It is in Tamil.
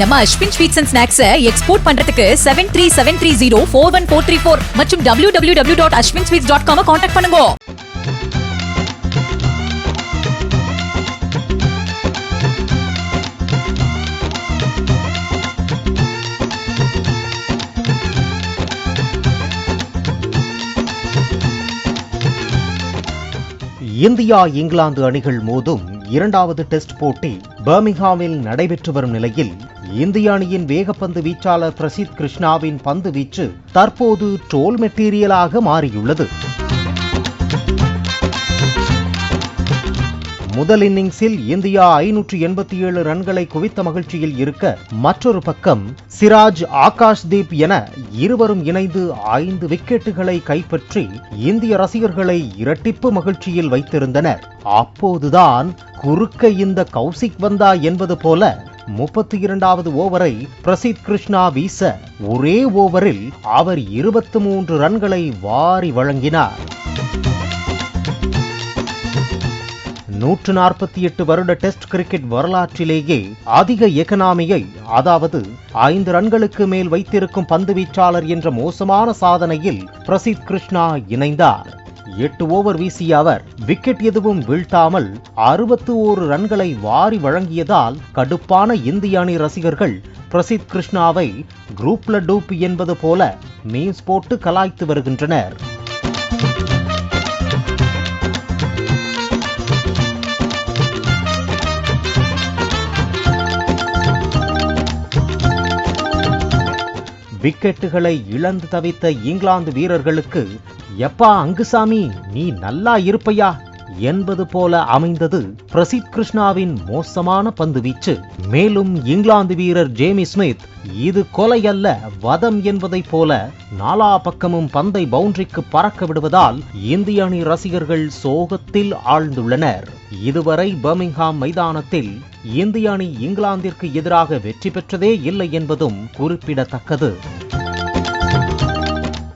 நம்ம Ashwin sweets and snacks export பண்றதுக்கு seven three seven three zero four one four three four மற்றும் W W W dot Ashwin sweets dot com contact பண்ணுங்க. இந்தியா இங்கிலாந்து அணிகள் மோதும் இரண்டாவது டெஸ்ட் போட்டி பர்மிங்ஹாமில் நடைபெற்று வரும் நிலையில் இந்திய அணியின் வேகப்பந்து வீச்சாளர் பிரசித் கிருஷ்ணாவின் பந்து வீச்சு தற்போது ட்ரோல் மெட்டீரியலாக மாறியுள்ளது. முதல் இன்னிங்ஸில் இந்தியா ஐநூற்று எண்பத்தி ஏழு ரன்களை குவித்த மகிழ்ச்சியில் இருக்க மற்றொரு பக்கம் சிராஜ் ஆகாஷ் தீப் என இருவரும் இணைந்து ஐந்து விக்கெட்டுகளை கைப்பற்றி இந்திய ரசிகர்களை இரட்டிப்பு மகிழ்ச்சியில் வைத்திருந்தனர். அப்போதுதான் குறுக்க இந்த கௌசிக் வந்தா என்பது போல முப்பத்தி இரண்டாவது ஓவரை பிரசித் கிருஷ்ணா வீச ஒரே ஓவரில் அவர் இருபத்தி மூன்று ரன்களை வாரி வழங்கினார். நூற்று நாற்பத்தி எட்டு வருட டெஸ்ட் கிரிக்கெட் வரலாற்றிலேயே அதிக எகனாமியை அதாவது ஐந்து ரன்களுக்கு மேல் வைத்திருக்கும் பந்து வீச்சாளர் என்ற மோசமான சாதனையில் பிரசித் கிருஷ்ணா இணைந்தார். எட்டு ஓவர் வீசிய அவர் விக்கெட் எதுவும் வீழ்த்தாமல் அறுபத்து ஓரு ரன்களை வாரி வழங்கியதால் கடுப்பான இந்திய அணி ரசிகர்கள் பிரசித் கிருஷ்ணாவை குரூப்ல டூப் என்பது போல மீன்ஸ் போட்டு கலாய்த்து வருகின்றனர். விக்கெட்டுகளை இழந்து தவித்த இங்கிலாந்து வீரர்களுக்கு எப்பா அங்குசாமி நீ நல்லா இருப்பையா? என்பது போல அமைந்தது பிரசித் கிருஷ்ணாவின் மோசமான பந்து வீச்சு. மேலும் இங்கிலாந்து வீரர் ஜேமி ஸ்மித் இது கொலை அல்ல வதம் என்பதைப் போல நாலா பக்கமும் பந்தை பவுண்டரிக்கு பறக்க விடுவதால் இந்திய அணி ரசிகர்கள் சோகத்தில் ஆழ்ந்துள்ளனர். இதுவரை பர்மிங்ஹாம் மைதானத்தில் இந்திய அணி இங்கிலாந்திற்கு எதிராக வெற்றி பெற்றதே இல்லை என்பதும் குறிப்பிடத்தக்கது.